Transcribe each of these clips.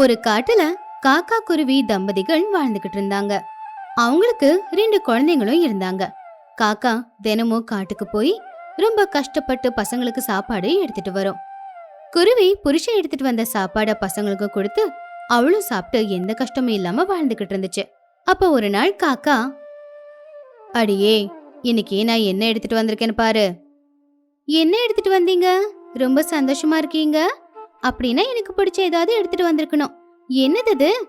ஒரு காட்டுல காக்கா குருவி தம்பதிகள் வாழ்ந்துகிட்டு இருந்தாங்க. அவங்களுக்கு ரெண்டு குழந்தைங்களும் இருந்தாங்க. காக்கா தினமும் காட்டுக்கு போய் ரொம்ப கஷ்டப்பட்டு பசங்களுக்கு சாப்பாடு எடுத்துட்டு வரும். குருவி புருஷன் எடுத்துட்டு வந்த சாப்பாட பசங்களுக்கு கொடுத்து அவளும் சாப்பிட்டு எந்த கஷ்டமும் இல்லாம வாழ்ந்துகிட்டு இருந்துச்சு. அப்ப ஒரு நாள் காக்கா அடியே இன்னைக்கு நான் என்ன எடுத்துட்டு வந்திருக்கேன்னு பாரு. என்ன எடுத்துட்டு வந்தீங்க? ரொம்ப சந்தோஷமா இருக்கீங்க? அப்படின்னா எனக்கு பிடிச்ச ஏதாவது எடுத்துட்டு வந்திருக்கணும். என்னது இது?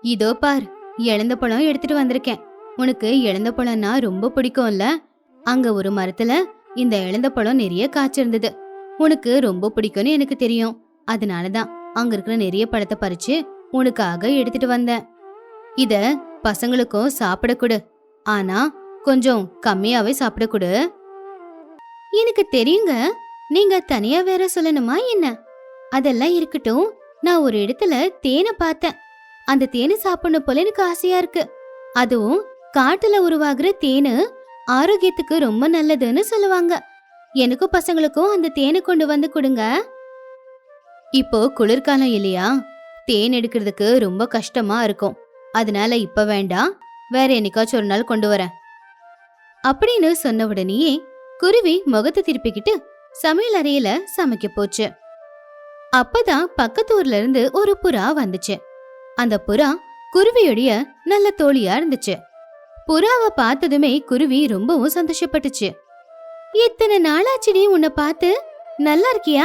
இதோ பார் இழந்த பழம் எடுத்துட்டு வந்திருக்கேன். உனக்கு இழந்த பழம்னா ரொம்ப பிடிக்கும்ல? அங்க ஒரு மரத்துல இந்த இழந்த பழம் நிறைய காய்ச்சிருந்தது. உனக்கு ரொம்ப பிடிக்கும்னு எனக்கு தெரியும். அதனாலதான் அங்க இருக்கிற நிறைய பழத்தை பறிச்சு உனக்காக எடுத்துட்டு வந்தேன். இத பசங்களுக்கும் சாப்பிட கொடு. ஆனா கொஞ்சம் கம்மியாவே சாப்பிட கொடு. எனக்கு தெரியுங்க. நீங்க தனியா வேற சொல்லணுமா என்ன? அதெல்லாம் இருக்கட்டும். நான் ஒரு இடத்துல தேனை பார்த்தேன். அந்த தேனை சாப்பிடணும் போல எனக்கு ஆசையா இருக்கு. அதுவும் காட்டுல உருவாகுற தேனு ஆரோக்கியத்துக்கு ரொம்ப நல்லதுன்னு சொல்லுவாங்க. எனக்கும் பசங்களுக்கும் அந்த தேனை கொண்டு வந்து கொடுங்க. இப்போ குளிர்காலம் இல்லையா? தேன் எடுக்கிறதுக்கு ரொம்ப கஷ்டமா இருக்கும். அதனால இப்ப வேண்டாம். வேற என்னைக்காச்சும் ஒரு நாள் கொண்டு வரேன். அப்படின்னு சொன்ன உடனேயே குருவி முகத்தை திருப்பிக்கிட்டு சமையல் அறையில சமைக்க போச்சு. அப்பதான் பக்கத்து ஊர்ல இருந்து ஒரு புறா வந்துச்சு. அந்த புறா குருவியுடைய நல்ல தோழியா இருந்துச்சு. புறாவை பார்த்ததுமே குருவி ரொம்பவும் சந்தோஷப்பட்டுச்சு. இத்தனை நாளாச்சுடி உன்னை பார்த்து? நல்லா இருக்கியா?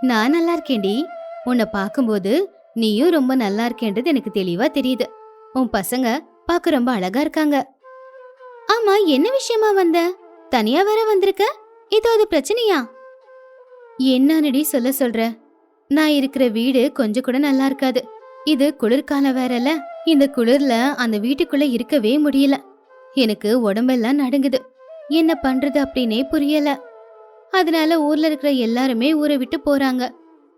நான் நல்லா இருக்கேன்டி. உன்னை பார்க்கும்போது நீயும் ரொம்ப நல்லா இருக்கேன்றது எனக்கு தெளிவா தெரியுது. உன் பசங்க பார்க்க ரொம்ப அழகா இருக்காங்க. ஆமா என்ன விஷயமா வந்த? தனியா வேற வந்திருக்க? ஏதாவது பிரச்சனையா? என்னடி சொல்ல சொல்ற? நான் இருக்கிற வீடு கொஞ்சம் கூட நல்லா இருக்காது. இது குளிர்காலம் வேறல இந்த குளிர்ல அந்த வீட்டுக்குள்ள இருக்கவே முடியல. எனக்கு உடம்பெல்லாம் நடுங்குது. என்ன பண்றது அப்படின்னே புரியல. அதனால ஊர்ல இருக்கிற எல்லாருமே ஊரை விட்டு போறாங்க.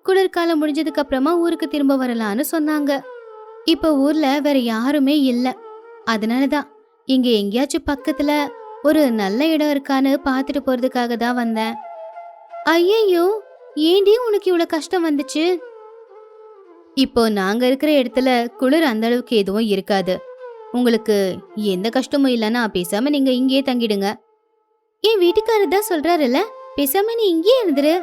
குளிர்காலம் முடிஞ்சதுக்கு அப்புறமா ஊருக்கு திரும்ப வரலான்னு சொன்னாங்க. இப்ப ஊர்ல வேற யாருமே இல்ல. அதனாலதான் இங்க எங்கேயாச்சும் பக்கத்துல ஒரு நல்ல இடம் இருக்கான்னு பார்த்துட்டு போறதுக்காக தான் வந்தேன். ஐயையோ ஏண்டி உனக்கு இவ்வளவு கஷ்டம் வந்துச்சு? இப்போ நாங்க இருக்கிற இடத்துல குளிர் அந்த அளவுக்கு எதுவும் இருக்காது. உங்களுக்கு எந்த கஷ்டமும் இல்லைன்னா பேசாம நீங்க இங்கேயே தங்கிடுங்க. என் வீட்டுக்காரர் தான் சொல்றாருல்ல பேசாம நீ இங்கேயே இருந்துரு.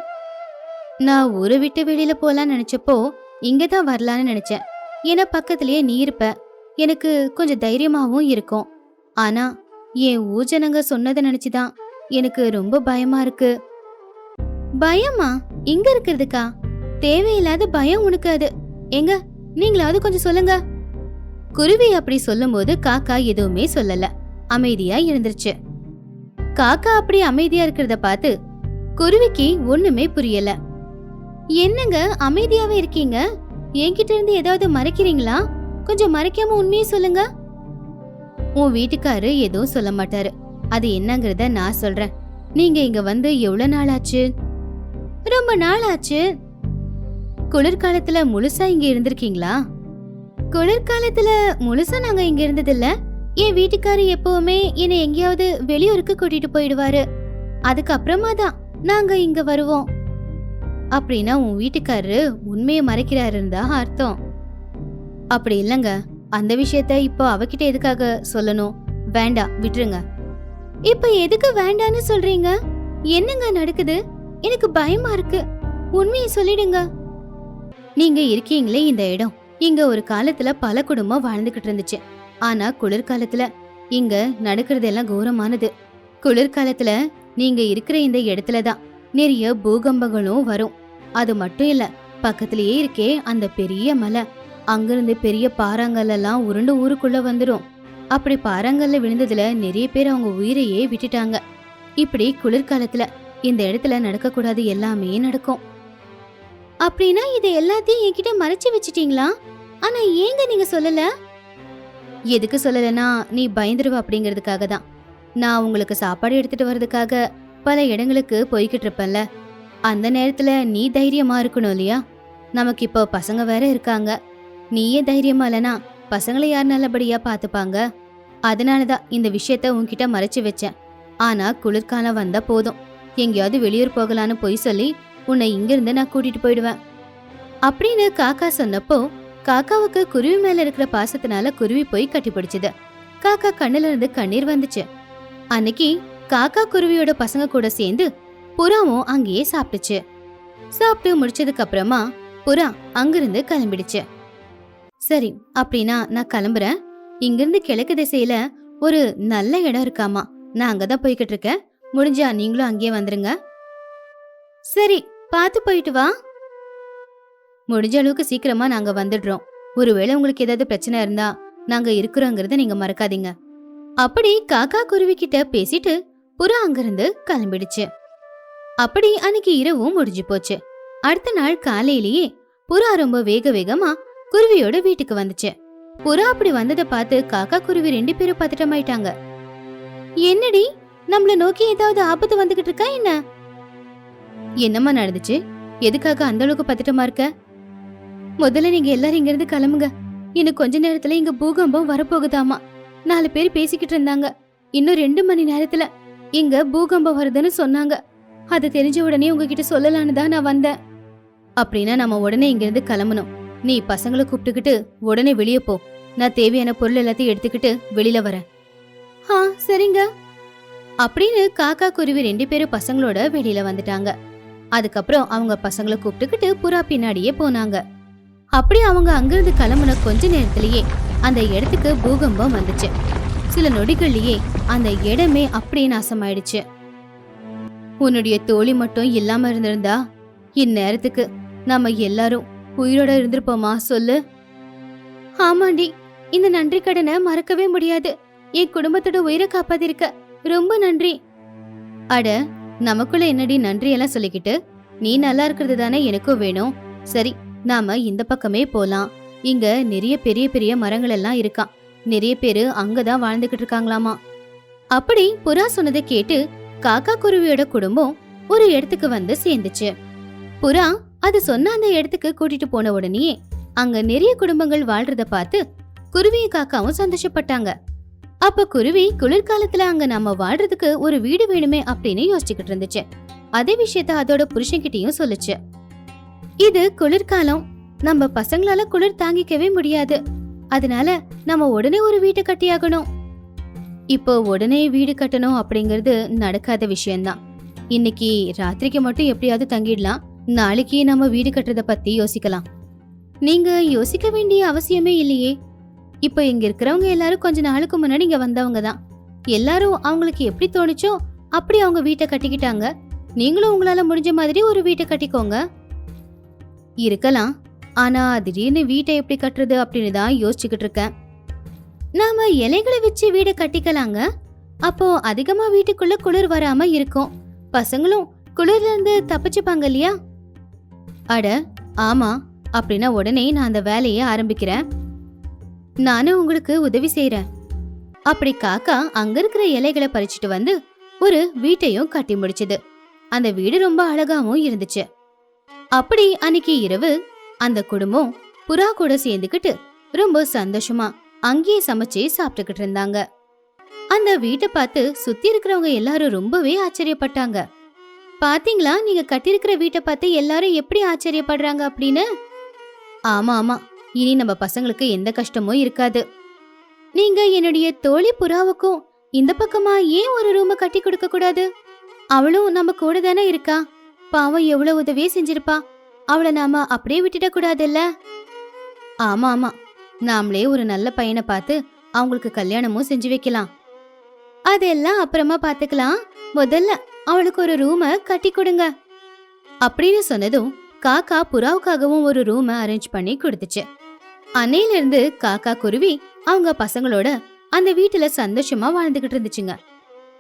நான் ஊரை விட்டு வெளியில போலான்னு நினைச்சப்போ இங்க தான் வரலான்னு நினைச்சேன். ஏன்னா பக்கத்திலேயே நீ இருப்ப. எனக்கு கொஞ்சம் தைரியமாவும் இருக்கும். ஆனா என் ஊஜனங்க சொன்னதை நினைச்சுதான் எனக்கு ரொம்ப பயமா இருக்கு. பயமா? இங்க இருக்கிறதுக்கா? தேவையில்லாத பயம் உனக்கு அது. எங்க? நீங்களாவது கொஞ்சம் சொல்லுங்க. குருவி அப்படி சொல்லும்போது காக்கா எதுவுமே சொல்லல. அமைதியா இருந்துருச்சு காக்கா அப்படி அமைதியா இருக்கிறத பார்த்து குருவிக்கு ஒண்ணுமே புரியல. என்னங்க அமைதியாவே இருக்கீங்க? என்கிட்ட இருந்து ஏதாவது மறைக்கிறீங்களா? கொஞ்சம் மறைக்காம உண்மையை சொல்லுங்க. உன் வீட்டுக்காரு எதுவும் சொல்ல மாட்டாரு. அது என்னங்கறத நான் சொல்றேன். நீங்க இங்க வந்து எவ்வளவு நாள் ஆச்சு ரொம்ப நாள் ஆச்சு குளிர்காலத்துல முழுசா இங்க இருந்திருக்கீங்களா? குளிர்காலத்துல முழுசா நாங்க இங்க இருந்ததில்ல. என் வீட்டுக்காரு எப்பவுமே என்னை எங்கேயாவது வெளியூருக்கு கூட்டிட்டு போயிடுவாரு. அதுக்கப்புறமா தான் நாங்க இங்க வருவோம். அப்படின்னா உன் வீட்டுக்காரரு உண்மையை மறைக்கிறாருன்னு தான் அர்த்தம். அப்படி இல்லைங்க. அந்த விஷயத்த இப்போ அவகிட்ட எதுக்காக சொல்லணும்? வேண்டாம் விட்டுருங்க. இப்ப எதுக்கு வேண்டான்னு சொல்றீங்க? என்னங்க நடக்குது? எனக்கு பயமா இருக்கு. உண்மையை சொல்லிடுங்க. நீங்க இருக்கீங்களே இந்த இடம். இங்க ஒரு காலத்துல பல குடும்பம் வாழ்ந்துகிட்டு இருந்துச்சு. ஆனா குளிர்காலத்துல இங்க நடக்கிறதெல்லாம் கோரமானது. குளிர்காலத்துல நீங்க இருக்கிற இந்த இடத்துல தான் நிறைய பூகம்பங்களும் வரும். அது மட்டும் இல்ல பக்கத்திலேயே இருக்கே அந்த பெரிய மலை. அங்கிருந்து பெரிய பாறாங்கல் எல்லாம் உருண்டு ஊருக்குள்ள வந்துடும் அப்படி பாறாங்கல்ல விழுந்ததுல நிறைய பேர் அவங்க உயிரையே விட்டுட்டாங்க. இப்படி குளிர்காலத்துல இந்த இடத்துல நடக்கக்கூடாது எல்லாமே நடக்கும். அப்படின்னா இது எல்லாத்தையும் என்கிட்ட மறைச்சு வச்சிட்டீங்களா? ஆனா ஏங்க நீங்க சொல்லல? எதுக்கு சொல்லலனா நீ பயந்துருவ அப்படிங்கிறதுக்காக தான். நான் உங்களுக்கு சாப்பாடு எடுத்துட்டு வர்றதுக்காக பல இடங்களுக்கு போய்கிட்டு இருப்பேன்ல. அந்த நேரத்துல நீ தைரியமா இருக்கணும் இல்லையா? நமக்கு இப்போ பசங்க வேற இருக்காங்க. நீயே தைரியமா இல்லனா பசங்களை யார் நல்லபடியா பாத்துப்பாங்க அதனாலதான் இந்த விஷயத்த உன்கிட்ட மறைச்சு வச்சேன். ஆனா குளிர்காலம் வந்தா போதும். எங்கேயாவது வெளியூர் போகலான்னு பொய் சொல்லி உன்னை இங்கிருந்து நான் கூட்டிட்டு போயிடுவேன். அப்படின்னு காக்கா சொன்னப்போ காக்காவுக்கு குருவி மேல இருக்கிற பாசத்தினால குருவி போய் கட்டி பிடிச்சது. காக்கா கண்ணுல இருந்து கண்ணீர் வந்துச்சு. அன்னைக்கு காக்கா குருவியோட பசங்க கூட சேர்ந்து புறாவும் அங்கேயே சாப்பிட்டுச்சு. சாப்பிட்டு முடிச்சதுக்கு அப்புறமா புறா அங்கிருந்து கிளம்பிடுச்சு. சரி அப்படின்னா நான் கிளம்புறேன். இங்கிருந்து கிழக்கு திசையில ஒரு நல்ல இடம் இருக்காமா? நான் அங்கதான் போய்கிட்டு இருக்கேன். முடிஞ்சா நீங்களும் அங்கேயே வந்துருங்க. சரி பார்த்து போயிட்டு வா. முடிஞ்ச அளவுக்கு சீக்கிரமா நாங்க வந்துடுறோம். ஒருவேளை உங்களுக்கு ஏதாவது பிரச்சனை இருந்தா நாங்க இருக்கிறோங்கிறத நீங்க மறக்காதீங்க. அப்படி காக்கா குருவி கிட்ட பேசிட்டு புறா அங்கிருந்து கிளம்பிடுச்சு. அப்படி அன்னைக்கு இரவும் முடிஞ்சு போச்சு. அடுத்த நாள் காலையிலேயே புறா ரொம்ப வேக வேகமா குருவியோட வீட்டுக்கு வந்துச்சு. புறா அப்படி வந்ததை பார்த்து காக்கா குருவி ரெண்டு பேரும் பதட்டமாயிட்டாங்க. என்னடி? நம்மள நோக்கி ஏதாவது ஆபத்து வந்துகிட்டு இருக்கா என்ன? என்னம்மா நடந்துச்சு? எதுக்காக அந்த அளவுக்கு பதட்டமா இருக்க? முதல்ல நீங்க எல்லாரும் இங்க இருந்து கிளம்புங்க. இன்னும் கொஞ்ச நேரத்துல இங்க பூகம்பம் வரப்போகுதாமா? நாலு பேர் பேசிக்கிட்டு இருந்தாங்க. இன்னும் ரெண்டு மணி நேரத்துல இங்க பூகம்பம் வருதுன்னு சொன்னாங்க. அது தெரிஞ்ச உடனே உங்ககிட்ட சொல்லலான்னு தான் நான் வந்தேன். அப்படின்னா நம்ம உடனே இங்க இருந்து கிளம்பணும். நீ பசங்களை கூப்பிட்டுக்கிட்டு உடனே வெளியே போ. நான் தேவையான பொருள் எல்லாத்தையும் எடுத்துக்கிட்டு வெளியில வரேன். ஆ சரிங்க. அப்படின்னு காக்கா குருவி ரெண்டு பேரும் பசங்களோட வெளியில வந்துட்டாங்க. அதுக்கப்புறம் அவங்க பசங்களை கூப்பிட்டுக்கிட்டு புறா பின்னாடியே போனாங்க. அப்படி அவங்க அங்கிருந்து கிளம்புன கொஞ்ச நேரத்திலேயே அந்த இடத்துக்கு பூகம்பம் வந்துச்சு. சில நொடிகள்லயே அந்த இடமே அப்படியே நாசமாயிடுச்சு. உன்னுடைய தோழி மட்டும் இல்லாம இருந்திருந்தா இந்நேரத்துக்கு நம்ம எல்லாரும் உயிரோட இருந்திருப்போமா சொல்லு? ஆமாண்டி இந்த நன்றி கடனை மறக்கவே முடியாது. என் குடும்பத்தோட உயிரை காப்பாத்திருக்க ரொம்ப நன்றி. அட நமக்குள்ள என்னடி நன்றி எல்லாம் சொல்லிக்கிட்டு? நீ நல்லா இருக்கிறது தானே எனக்கும் வேணும். சரி நாம இந்த பக்கமே போலாம். இங்க நிறைய பெரிய பெரிய மரங்கள் எல்லாம் இருக்கான் நிறைய பேரு அங்கதான் வாழ்ந்துகிட்டு இருக்காங்களாமா. அப்படி புறா சொன்னதை கேட்டு காக்கா குருவியோட குடும்பம் ஒரு இடத்துக்கு வந்து சேர்ந்துச்சு. புறா அது சொன்ன அந்த இடத்துக்கு கூட்டிட்டு போன உடனேயே அங்க நிறைய குடும்பங்கள் வாழ்றத பார்த்து குருவியும் காக்காவும் சந்தோஷப்பட்டாங்க. அப்ப குருவி குளிர்காலத்துல அங்க நம்ம வாழ்றதுக்கு ஒரு வீடு வேணுமே அப்படின்னு யோசிச்சுக்கிட்டு இருந்துச்சு. அதே விஷயத்த அதோட புருஷன்கிட்டயும் சொல்லுச்சு. இது குளிர்காலம். நம்ம பசங்களால குளிர் தாங்கிக்கவே முடியாது. அதனால நம்ம உடனே ஒரு வீட்டை கட்டியாகணும். இப்போ உடனே வீடு கட்டணும் அப்படிங்கிறது நடக்காத விஷயம்தான். இன்னைக்கு ராத்திரிக்கு மட்டும் எப்படியாவது தங்கிடலாம். நாளைக்கு நம்ம வீடு கட்டுறத பத்தி யோசிக்கலாம். நீங்க யோசிக்க வேண்டிய அவசியமே இல்லையே. இப்போ இங்க இருக்கிறவங்க எல்லாரும் கொஞ்ச நாளுக்கு முன்னாடி இங்க வந்தவங்க தான். எல்லாரும் அவங்களுக்கு எப்படி தோணுச்சோ அப்படி அவங்க வீட்டை கட்டிக்கிட்டாங்க. நீங்களும் உங்களால முடிஞ்ச மாதிரி ஒரு வீட்டை கட்டிக்கோங்க. இருக்கலாம். ஆனா திடீர்னு வீட்டை எப்படி கட்டுறது அப்படின்னு தான் யோசிச்சுக்கிட்டு இருக்கேன். நாம இலைகளை வச்சு வீடை கட்டிக்கலாங்க. அப்போ அதிகமா வீட்டுக்குள்ள குளிர் வராம இருக்கும். பசங்களும் குளிர்ல இருந்து தப்பிச்சுப்பாங்க இல்லையா? அட ஆமா. அப்படின்னா உடனே நான் அந்த வேலையை ஆரம்பிக்கிறேன். நானும் உங்களுக்கு உதவி செய்யறேன் அப்படி காக்கா அங்க இருக்கிற இலைகளை பறிச்சுட்டு வந்து ஒரு வீட்டையும் கட்டி முடிச்சது. அந்த வீடு ரொம்ப அழகாவும் இருந்துச்சு. அப்படி அன்னைக்கு இரவு அந்த குடும்பம் புறா கூட சேர்ந்துக்கிட்டு ரொம்ப சந்தோஷமா அங்கேயே சமைச்சு சாப்பிட்டுக்கிட்டு இருந்தாங்க. அந்த வீட்டை பார்த்து சுத்தி இருக்கிறவங்க எல்லாரும் ரொம்பவே ஆச்சரியப்பட்டாங்க. பாத்தீங்களா? நீங்க கட்டியிருக்கிற வீட்டை பார்த்து எல்லாரும் எப்படி ஆச்சரியப்படுறாங்க? அப்படின்னு. ஆமா ஆமா. இனி நம்ம பசங்களுக்கு எந்த கஷ்டமும் இருக்காது. நீங்க என்னுடைய தோழி புறாவுக்கும் இந்த பக்கமா ஏன் ஒரு ரூம கட்டி கொடுக்க கூடாது? அவளும் நம்ம கூட தானே இருக்கா? பாவம் எவ்வளவு உதவியே செஞ்சிருப்பா. அவளை நாம அப்படியே விட்டுட கூடாதுல்ல? ஆமா ஆமா. நாமளே ஒரு நல்ல பையனை பார்த்து அவங்களுக்கு கல்யாணமும் செஞ்சு வைக்கலாம். அதெல்லாம் அப்புறமா பாத்துக்கலாம் முதல்ல அவளுக்கு ஒரு ரூம கட்டி கொடுங்க. அப்படின்னு சொன்னதும் காக்கா புறாவுக்காகவும் ஒரு ரூம அரேஞ்ச் பண்ணி கொடுத்துச்சு. அன்னையில இருந்து காக்கா குருவி அவங்க பசங்களோட அந்த வீட்டுல சந்தோஷமா வாழ்ந்துகிட்டு இருந்துச்சுங்க.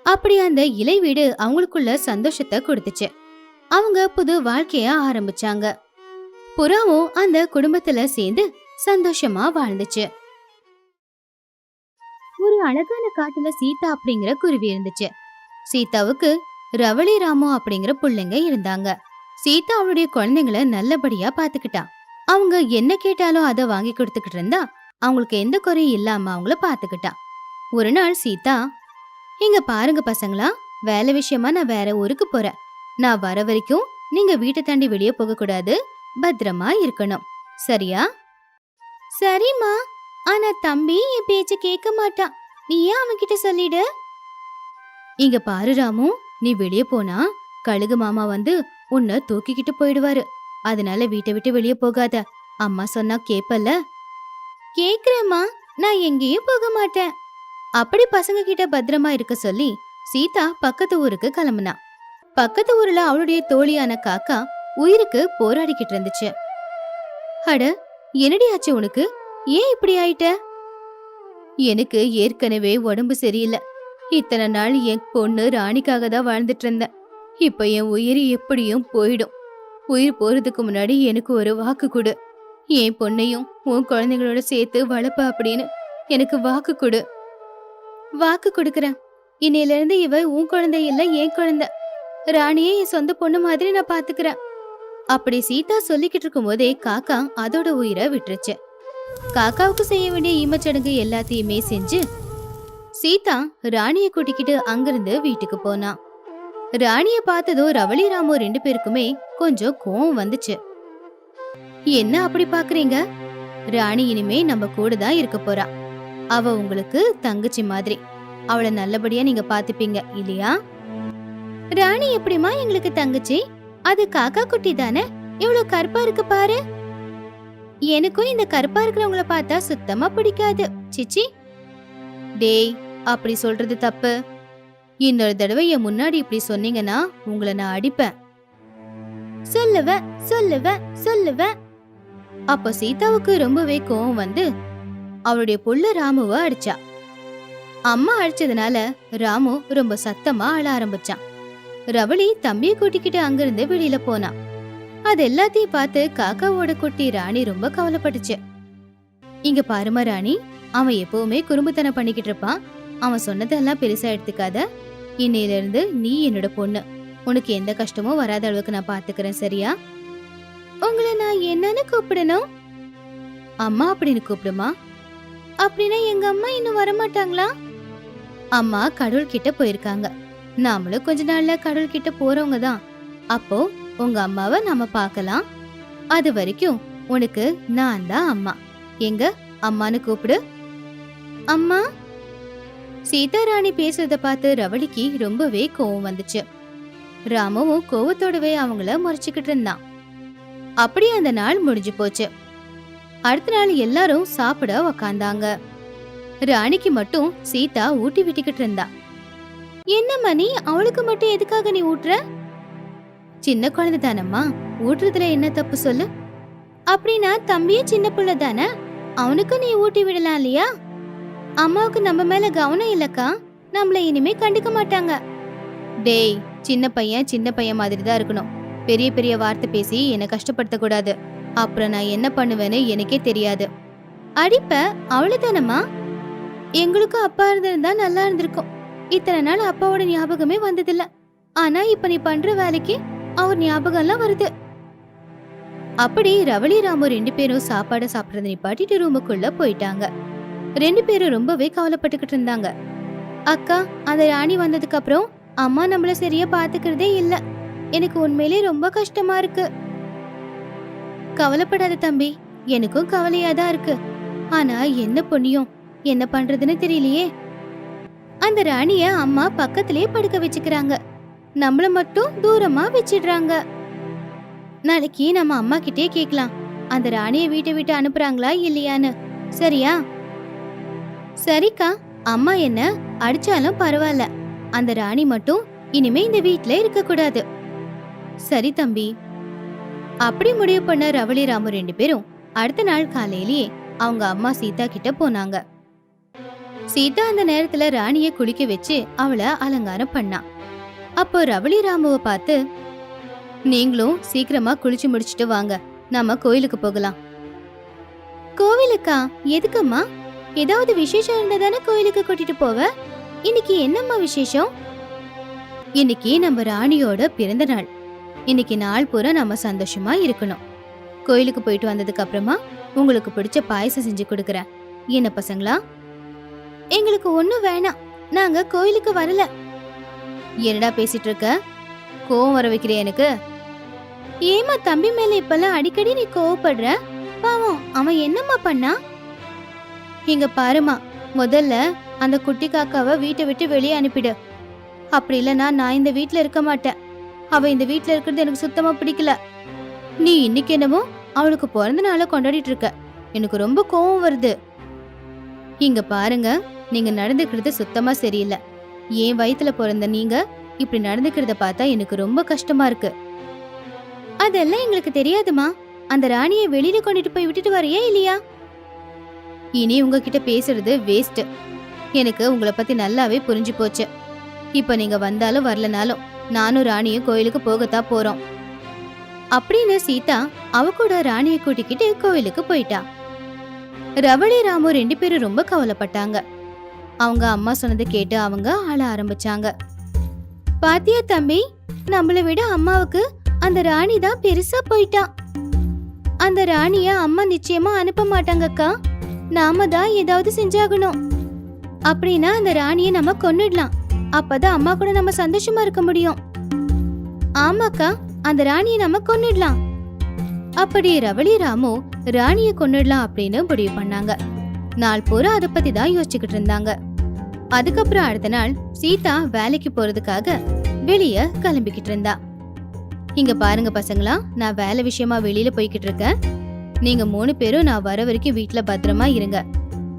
அப்படி அந்த இலை வீடு அவங்களுக்குள்ள சந்தோஷத்தை கொடுத்துச்சு. அவங்க புது வாழ்க்கைய ஆரம்பிச்சாங்க. புறாவும் அந்த குடும்பத்துல சேர்ந்து சந்தோஷமா வாழ்ந்துச்சு. ஒரு அழகான காட்டுல சீதா அப்படிங்கிற குருவி இருந்துச்சு. சீதாவுக்கு ரவளி ராமு அப்படிங்கிற பிள்ளைங்க இருந்தாங்க. சீதா அவளுடைய குழந்தைங்கள நல்லபடியா பாத்துக்கிட்டா. அவங்க என்ன கேட்டாலும் அதை வாங்கி கொடுத்துக்கிட்டு இருந்தா அவங்களுக்கு எந்த குறையும் இல்லாம அவங்கள பாத்துக்கிட்டா. ஒரு நாள் சீதா இங்க பாருங்க பசங்களா வேலை விஷயமா நான் வேற ஊருக்கு போறேன். நான் வர வரைக்கும் நீங்க வீட்டை தாண்டி வெளியே போக கூடாது. பத்திரமா இருக்கணும். சரியா? சரிம்மா. ஆனா தம்பி என் பேச்ச கேட்க மாட்டான் நீ ஏன் அவன்கிட்ட சொல்லிடு? இங்க பாரு ராமு. நீ வெளிய போனா கழுகு மாமா வந்து உன்னை தூக்கிக்கிட்டு போயிடுவாரு. அதனால வீட்டை விட்டு வெளியே போகாத. அம்மா சொன்னா கேப்பல்ல? கேக்குறேம்மா நான் எங்கேயும் போக மாட்டேன். அப்படி பசங்க கிட்ட பத்திரமா இருக்க சொல்லி சீதா பக்கத்து ஊருக்கு கிளம்புனா. பக்கத்து ஊர்ல அவளுடைய தோழியான காக்கா உயிருக்கு போராடிக்கிட்டு இருந்துச்சு. அட என்னடி ஆச்சு உனக்கு? ஏன் இப்படி ஆயிட்ட? எனக்கு ஏற்கனவே உடம்பு சரியில்லை. இத்தனை நாள் என் பொண்ணு ராணிக்காக தான் வாழ்ந்துட்டு இருந்தேன். இப்ப என் உயிர் எப்படியும் போயிடும். உயிர் போறதுக்கு முன்னாடி எனக்கு ஒரு வாக்கு கொடு. என் பொண்ணையும் உன் குழந்தைங்களோட சேர்த்து வளர்ப்ப அப்படின்னு எனக்கு வாக்கு கொடு. வாக்கு கொடுக்கறேன். இன்னையில இருந்து இவ உன் குழந்தை இல்ல என் குழந்தை. ராணியே என் சொந்த பொண்ணு மாதிரி நான் பாத்துக்கிறேன். அப்படி சீதா சொல்லிக்கிட்டு இருக்கும் போதே காக்கா அதோட உயிரை விட்டுருச்சு. காக்காவுக்கு செய்ய வேண்டிய ஈமச்சடங்கு எல்லாத்தையுமே செஞ்சு சீதா ராணியை கூட்டிக்கிட்டு அங்கிருந்து வீட்டுக்கு போனான் ராணிய பார்த்ததும் ரவளி ராமு ரெண்டு பேருக்குமே கொஞ்சம் கோவம் வந்துச்சு. என்ன அப்படி பாக்குறீங்க? ராணி இனிமே நம்ம கூட தான் இருக்க போறா. அவ உங்களுக்கு தங்கச்சி மாதிரி. அவளை நல்லபடியா நீங்க பாத்துப்பீங்க இல்லையா? ராணி எப்படிமா எங்களுக்கு தங்கச்சி? அது காக்கா குட்டி தானே? இவ்வளவு கருப்பா இருக்கு பாரு. எனக்கும் இந்த கருப்பா இருக்கிறவங்கள பார்த்தா சுத்தமா பிடிக்காது. சிச்சி. டேய் அப்படி சொல்றது தப்பு. இன்னொரு தடவை என் முன்னாடி இப்படி சொன்னீங்கன்னா உங்களை நான் அடிப்பேன். சொல்லுவேன் சொல்லுவேன் சொல்லுவேன் அப்ப சீதாவுக்கு ரொம்பவே கோவம் வந்து அவளுடைய புள்ள ராமுவ அடிச்சா. அம்மா அடிச்சதுனால ராமு ரொம்ப சத்தமா அழ ஆரம்பிச்சான். ரவளி தம்பிய கூட்டிக்கிட்டு அங்கிருந்து வெளியில போனான் அது எல்லாத்தையும் பார்த்து காக்காவோட குட்டி ராணி ரொம்ப கவலைப்பட்டுச்சு. இங்க பாருமா ராணி அவன் எப்பவுமே குறும்புத்தனம் பண்ணிக்கிட்டு இருப்பான். அவன் சொன்னதெல்லாம் பெருசா எடுத்துக்காத. இன்னையில இருந்து நீ என்னோட பொண்ணு. உனக்கு எந்த கஷ்டமும் வராத அளவுக்கு நான் பாத்துக்கிறேன் சரியா? உங்களை நான் என்னன்னு கூப்பிடணும். அம்மா அப்படின்னு கூப்பிடுமா? அப்படின்னா எங்க அம்மா இன்னும் வரமாட்டாங்களா? அம்மா கடவுள் கிட்ட போயிருக்காங்க. நாமளும் கொஞ்ச நாள்ல கடவுள் கிட்ட போறவங்க தான். அப்போ உங்க அம்மாவை நாம பார்க்கலாம் அது வரைக்கும் உனக்கு நான் தான் அம்மா. எங்க? அம்மான்னு கூப்பிடு. அம்மா? சீதாராணி பேசுறத பார்த்து ரவளிக்கு ரொம்பவே கோவம் வந்துச்சு. ராமவும் கோவத்தோடவே அவங்கள முறைச்சுக்கிட்டு இருந்தான். அப்படியே அந்த நாள் முடிஞ்சு போச்சு. அடுத்த நாள் எல்லாரும் சாப்பிட உக்காந்தாங்க. ராணிக்கு மட்டும் சீதா ஊட்டி விட்டுக்கிட்டு இருந்தா. என்ன மணி அவளுக்கு மட்டும் எதுக்காக நீ ஊட்டுற? சின்ன குழந்தை தானம்மா ஊட்டுறதுல என்ன தப்பு சொல்லு? அப்படின்னா தம்பியும் சின்ன பிள்ளை தானே அவனுக்கு நீ ஊட்டி விடலாம் இல்லையா? அம்மாவுக்கு நம்ம மேல கவனம் இல்லக்கா. நம்மள இனிமே கண்டுக்க மாட்டாங்க. டேய் சின்ன பையன் சின்ன பையன் மாதிரி தான் இருக்கணும். பெரிய பெரிய வார்த்தை பேசி என்னை கஷ்டப்படுத்த கூடாது. அப்புறம் நான் என்ன பண்ணுவேன்னு எனக்கே தெரியாது. அடிப்ப அவ்வளவுதானம்மா? எங்களுக்கும் அப்பா இருந்திருந்தா நல்லா இருந்திருக்கும். இத்தனை நாள் அப்பாவோட ஞாபகமே வந்ததில்ல. ஆனா இப்ப நீ பண்ற வேலைக்கு அவர் ஞாபகம்லாம் வருது. அப்படி ரவளி ராமு ரெண்டு பேரும் சாப்பாடு சாப்பிடறத நிப்பாட்டிட்டு ரூமுக்குள்ள போயிட்டாங்க. ரெண்டு பேரும் ரொம்பவே கவலைப்பட்டுக்கிட்டு இருந்தாங்க. அக்கா அந்த ராணி வந்ததுக்கு அப்புறம் அம்மா நம்மள சரியா பாத்துக்கிறதே இல்ல. எனக்கு உண்மையிலே ரொம்ப கஷ்டமா இருக்கு. கவலைப்படாத தம்பி எனக்கும் கவலையா தான் இருக்கு. ஆனா என்ன பொண்ணியும் என்ன பண்றதுன்னு தெரியலையே. அந்த ராணிய அம்மா பக்கத்திலே படுக்க வச்சுக்கிறாங்க. நம்மள மட்டும் தூரமா வச்சிடுறாங்க. நாளைக்கு நம்ம அம்மா கிட்டே கேக்கலாம் அந்த ராணிய வீட்டை விட்டு அனுப்புறாங்களா இல்லையான்னு. சரியா? சரிக்கா அம்மா என்ன அடிச்சாலும் பரவாயில்ல. அந்த ராணி மட்டும் இனிமே இந்த வீட்ல இருக்க கூடாது சரி தம்பி. அப்படி முடிவு பண்ண ரவளி ராமு ரெண்டு பேரும் அடுத்த நாள் காலையிலேயே அவங்க அம்மா சீதா கிட்ட போனாங்க. சீதா அந்த நேரத்துல ராணிய குளிக்க வச்சு அவளை அலங்காரம் பண்ணா. அப்போ ரவளி ராமுவ பார்த்து நீங்களும் சீக்கிரமா குளிச்சு முடிச்சிட்டு வாங்க. நாம கோயிலுக்கு போகலாம். கோவிலுக்கா? எதுக்கும்மா? ஏதாவது விசேஷம் இருந்தா தானே கோயிலுக்கு கூட்டிட்டு போவ? இன்னைக்கு என்னம்மா விசேஷம்? இன்னைக்கு நம்ம ராணியோட பிறந்த நாள். இன்னைக்கு நாள் பூரா நம்ம சந்தோஷமா இருக்கணும். கோயிலுக்கு போயிட்டு வந்ததுக்கு அப்புறமா உங்களுக்கு பிடிச்ச பாயசம் செஞ்சு கொடுக்குறேன். என்ன பசங்களா? எங்களுக்கு ஒண்ணும் வேணாம். நாங்க கோயிலுக்கு வரல. என்னடா பேசிட்டு இருக்க? கோவம் வர வைக்கிறேன் எனக்கு? ஏமா தம்பி மேல இப்பெல்லாம் அடிக்கடி நீ கோவப்படுற? பாவம் அவன் என்னம்மா பண்ணா? இங்க பாருமா முதல்ல அந்த குட்டி காக்காவை வீட்டை விட்டு வெளியே அனுப்பிடு. அப்படி இல்லைன்னா நான் இந்த வீட்டில் இருக்க மாட்டேன். அவ இந்த வீட்டில் இருக்கிறது எனக்கு சுத்தமா பிடிக்கல. நீ இன்னைக்கு என்னமோ அவளுக்கு பிறந்த நாளை கொண்டாடிட்டு இருக்க. எனக்கு ரொம்ப கோவம் வருது. இங்க பாருங்க நீங்க நடந்துக்கிறது சுத்தமா சரியில்லை. என் வயித்துல பிறந்த நீங்க இப்படி நடந்துக்கிறத பார்த்தா எனக்கு ரொம்ப கஷ்டமா இருக்கு. அதெல்லாம் எங்களுக்கு தெரியாதுமா. அந்த ராணியை வெளியில கொண்டுட்டு போய் விட்டுட்டு வரையா இல்லையா? இனி உங்ககிட்ட பேசுறது வேஸ்ட் எனக்கு உங்களை பத்தி நல்லாவே புரிஞ்சு போச்சு. இப்ப நீங்க வந்தாலும் வரலனாலும் நானும் ராணியும் கோயிலுக்கு போகத்தான் போறோம். அப்படின்னு சீதா அவ கூட ராணியை கூட்டிக்கிட்டு கோயிலுக்கு போயிட்டா. ரவளி ராமு ரெண்டு பேரும் ரொம்ப கவலைப்பட்டாங்க. அவங்க அம்மா சொன்னதை கேட்டு அவங்க அழ ஆரம்பிச்சாங்க. பாத்தியா தம்பி நம்மளை விட அம்மாவுக்கு அந்த ராணி தான் பெருசா போயிட்டான். அந்த ராணிய அம்மா நிச்சயமா அனுப்ப மாட்டாங்கக்கா நாம தான் ஏதாவது செஞ்சாகணும். அப்படின்னா அந்த ராணிய நம்ம கொன்னுடலாம். அப்பதான் அம்மா கூட நம்ம சந்தோஷமா இருக்க முடியும். ஆமாக்கா அந்த ராணிய நம்ம கொன்னுடலாம். அப்படி ரவளி ராமு ராணிய கொன்னுடலாம் அப்படின்னு முடிவு பண்ணாங்க. நாள் பூரா அதை பத்தி தான் யோசிச்சுக்கிட்டு இருந்தாங்க. அதுக்கப்புறம் அடுத்த நாள் சீதா வேலைக்கு போறதுக்காக வெளிய கிளம்பிக்கிட்டு இருந்தா. இங்க பாருங்க பசங்களா நான் வேலை விஷயமா வெளியில போய்கிட்டு இருக்கேன். நீங்க மூணு பேரும் நான் வர வரைக்கும் வீட்ல பத்திரமா இருங்க.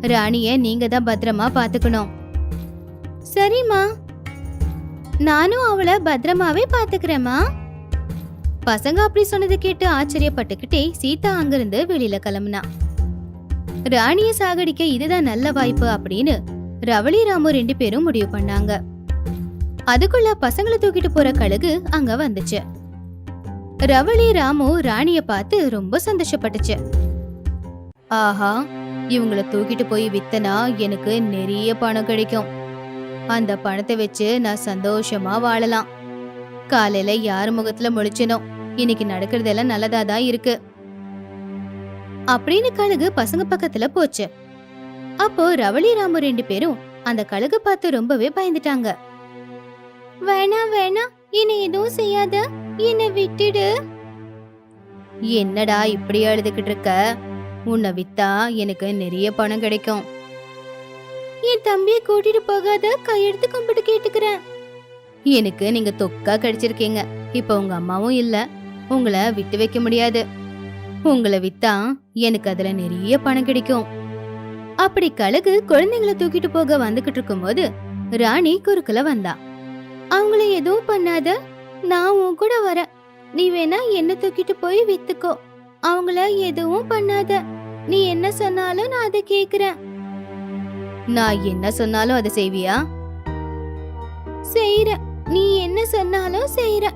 ராணிய நீங்க தான் பத்திரமா பாத்துக்கணும். சரிம்மா. நானும் அவளை பத்திரமாவே பாத்துக்கிறேம்மா. பசங்க அப்படி சொன்னதை கேட்டு ஆச்சரியப்பட்டுக்கிட்டே சீதா அங்கிருந்து வெளியில கிளம்புனா. ராணிய சாகடிக்க இதுதான் நல்ல வாய்ப்பு அப்படின்னு ரவளி ராமு ரெண்டு பேரும் முடிவு பண்ணாங்க. அதுக்குள்ள பசங்களை தூக்கிட்டு போற கழுகு அங்க வந்துச்சு. ரவளி ராமு ராணிய பார்த்து ரொம்ப சந்தோஷப்பட்டுச்சு. ஆஹா இவங்கள தூக்கிட்டு போய் வித்தனா எனக்கு நிறைய பணம் கிடைக்கும். அந்த பணத்தை வச்சு நான் சந்தோஷமா வாழலாம். காலையில யார் முகத்துல முழிச்சனோ இன்னைக்கு நடக்கிறதெல்லாம் நல்லதா தான் இருக்கு. அப்படின்னு கழுகு பசங்க பக்கத்துல போச்சு. அப்போ ரவளி ராமு ரெண்டு பேரும் அந்த கழுகு பார்த்து ரொம்பவே பயந்துட்டாங்க. வேணா வேணா என்னை எதுவும் செய்யாத. என்னை விட்டுடு. என்னடா இப்படி அழுதுகிட்டு இருக்க? உன்னை வித்தா எனக்கு நிறைய பணம் கிடைக்கும். என் தம்பியை கூட்டிட்டு போகாத கையெடுத்து கும்பிட்டு கேட்டுக்கிறேன். எனக்கு நீங்க தொக்கா கிடைச்சிருக்கீங்க. இப்ப உங்க அம்மாவும் இல்ல. உங்களை விட்டு வைக்க முடியாது. உங்களை வித்தா எனக்கு அதுல நிறைய பணம் கிடைக்கும். அப்படி கழுகு குழந்தைங்களை தூக்கிட்டு போக வந்துகிட்டு இருக்கும்போது ராணி குறுக்கல வந்தா. அவங்கள எதுவும் பண்ணாத. நான் உன் கூட வரேன். நீ வேணா என்ன தூக்கிட்டு போய் வித்துக்கோ. அவங்கள எதுவும் பண்ணாத. நீ என்ன சொன்னாலும் நான் அதை கேக்குறேன். நான் என்ன சொன்னாலும் அதை செய்வியா? செய்யற நீ என்ன சொன்னாலும் செய்யற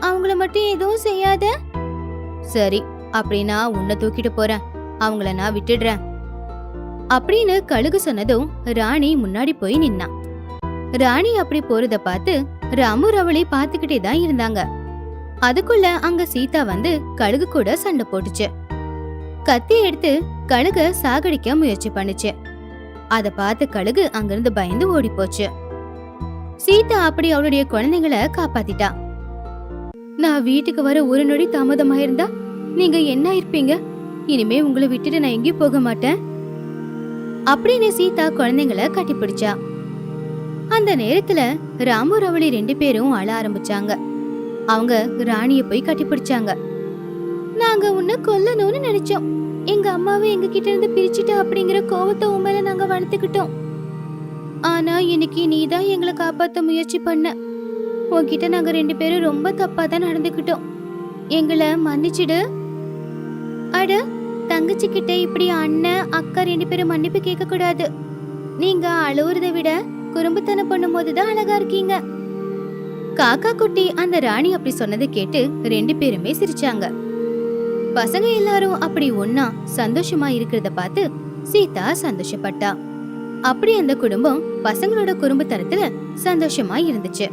அவங்கள மட்டும் எதுவும் செய்யாத. சரி அப்படின்னா உன்னை தூக்கிட்டு போறேன். அவங்கள நான் விட்டுடுறேன். அப்படின்னு கழுகு சொன்னதும் ராணி முன்னாடி போய் நின்னா. ராணி அப்படி போறத பார்த்து ராமு ரவளி பார்த்துக்கிட்டே தான் இருந்தாங்க. அதுக்குள்ள அங்க சீதா வந்து கழுகு கூட சண்டை போட்டுச்சு. கத்தி எடுத்து கழுக சாகடிக்க முயற்சி பண்ணுச்சு. அத பார்த்து கழுகு அங்கிருந்து பயந்து ஓடி போச்சு சீதா அப்படி அவளுடைய குழந்தைங்கள காப்பாத்திட்டா. நான் வீட்டுக்கு வர ஒரு நொடி தாமதமாயிருந்தா நீங்க என்ன இருப்பீங்க? இனிமே உங்களை விட்டுட்டு நான் எங்கேயும் போக மாட்டேன். அப்படின்னு சீதா குழந்தைங்கள கட்டிப்பிடிச்சா. அந்த நேரத்துல ராமு ரவளி ரெண்டு பேரும் அழ ஆரம்பிச்சாங்க. அவங்க ராணிய போய் கட்டிப்பிடிச்சாங்க நாங்க உன்னை கொல்லணும்னு நினைச்சோம். எங்க அம்மாவை எங்க கிட்ட இருந்து பிரிச்சுட்டா அப்படிங்கிற கோவத்தை உண்மையில நாங்க வளர்த்துக்கிட்டோம். ஆனா இன்னைக்கு நீ தான் எங்களை காப்பாத்த முயற்சி பண்ண. உன்கிட்ட நாங்க ரெண்டு பேரும் ரொம்ப தப்பா தான் நடந்துக்கிட்டோம். எங்களை மன்னிச்சிடு. அட தங்கச்சி கிட்ட இப்படி அண்ணன் அக்கா ரெண்டு பேரும் மன்னிப்பு கேட்க கூடாது நீங்க அழுவுறத விட குறும்புத்தனம் பண்ணும்போது தான் அழகா இருக்கீங்க. காக்கா குட்டி அந்த ராணி அப்படி சொன்னதை கேட்டு ரெண்டு பேருமே சிரிச்சாங்க. பசங்க எல்லாரும் அப்படி ஒன்னா சந்தோஷமா இருக்கிறத பார்த்து சீதா சந்தோஷப்பட்டா. அப்படி அந்த குடும்பம் பசங்களோட குறும்புத்தனத்துல சந்தோஷமா இருந்துச்சு.